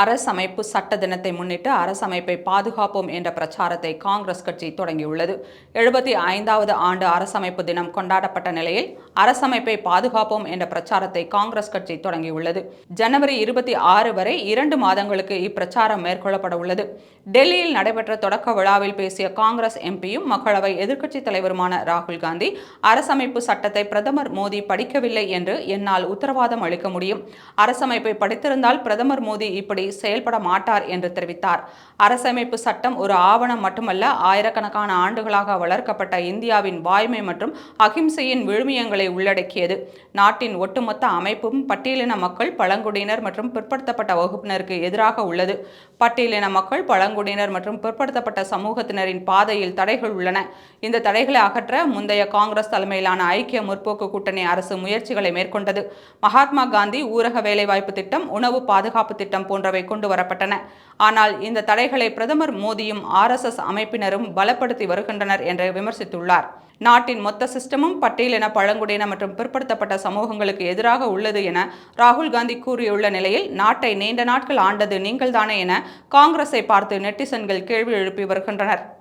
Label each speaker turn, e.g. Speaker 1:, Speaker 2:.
Speaker 1: அரசமைப்பு சட்ட தினத்தை முன்னிட்டு அரசமைப்பை பாதுகாப்போம் என்ற பிரச்சாரத்தை காங்கிரஸ் கட்சி தொடங்கியுள்ளது. எழுபத்தி ஐந்தாவது ஆண்டு அரசமைப்பு தினம் கொண்டாடப்பட்ட நிலையில் அரசமைப்பை பாதுகாப்போம் என்ற பிரச்சாரத்தை காங்கிரஸ் கட்சி தொடங்கியுள்ளது. ஜனவரி இருபத்தி ஆறு வரை இரண்டு மாதங்களுக்கு இப்பிரச்சாரம் மேற்கொள்ளப்பட உள்ளது. டெல்லியில் நடைபெற்ற தொடக்க விழாவில் பேசிய காங்கிரஸ் எம்பியும் மக்களவை எதிர்க்கட்சித் தலைவருமான ராகுல் காந்தி அரசமைப்பு சட்டத்தை பிரதமர் மோடி படிக்கவில்லை என்று என்னால் உத்தரவாதம் அளிக்க முடியும். அரசமைப்பை படித்திருந்தால் பிரதமர் மோடி இப்படி செயல்பட மாட்டார் என்று தெரிவித்தார். அரசமைப்பு சட்டம் ஒரு ஆவணம் மட்டுமல்ல ஆயிரக்கணக்கான ஆண்டுகளாக வளர்க்கப்பட்ட இந்தியாவின் வாய்மை மற்றும் அகிம்சையின் விழுமியங்களை உள்ளடக்கியது. நாட்டின் ஒட்டுமொத்த அமைப்பும் பட்டியலின மக்கள் பழங்குடியினர் மற்றும் பிற்படுத்தப்பட்ட வகுப்பினருக்கு எதிராக உள்ளது. பட்டியலின மக்கள் பழங்குடியினர் மற்றும் பிற்படுத்தப்பட்ட சமூகத்தினரின் பாதையில் தடைகள் உள்ளன. இந்த தடைகளை அகற்ற முந்தைய காங்கிரஸ் தலைமையிலான ஐக்கிய முற்போக்கு கூட்டணி அரசு முயற்சிகளை மேற்கொண்டது. மகாத்மா காந்தி ஊரக வேலைவாய்ப்பு திட்டம் உணவு பாதுகாப்பு திட்டம் போன்றவை கொண்டு வரப்பட்டன. ஆனால் இந்த தடைகளை பிரதமர் மோடியும் ஆர்எஸ்எஸ் அமைப்பினரும் பலப்படுத்தி வருகின்றனர் என்று விமர்சித்துள்ளார். நாட்டின் மொத்த சிஸ்டமும் பட்டியலின பழங்குடியின மற்றும் பிற்படுத்தப்பட்ட சமூகங்களுக்கு எதிராக உள்ளது என ராகுல் காந்தி கூறியுள்ள நிலையில் நாட்டை நீண்ட நாட்கள் ஆண்டது நீங்கள்தானே என காங்கிரஸை பார்த்து நெட்டிசன்கள் கேள்வி எழுப்பி வருகின்றனர்.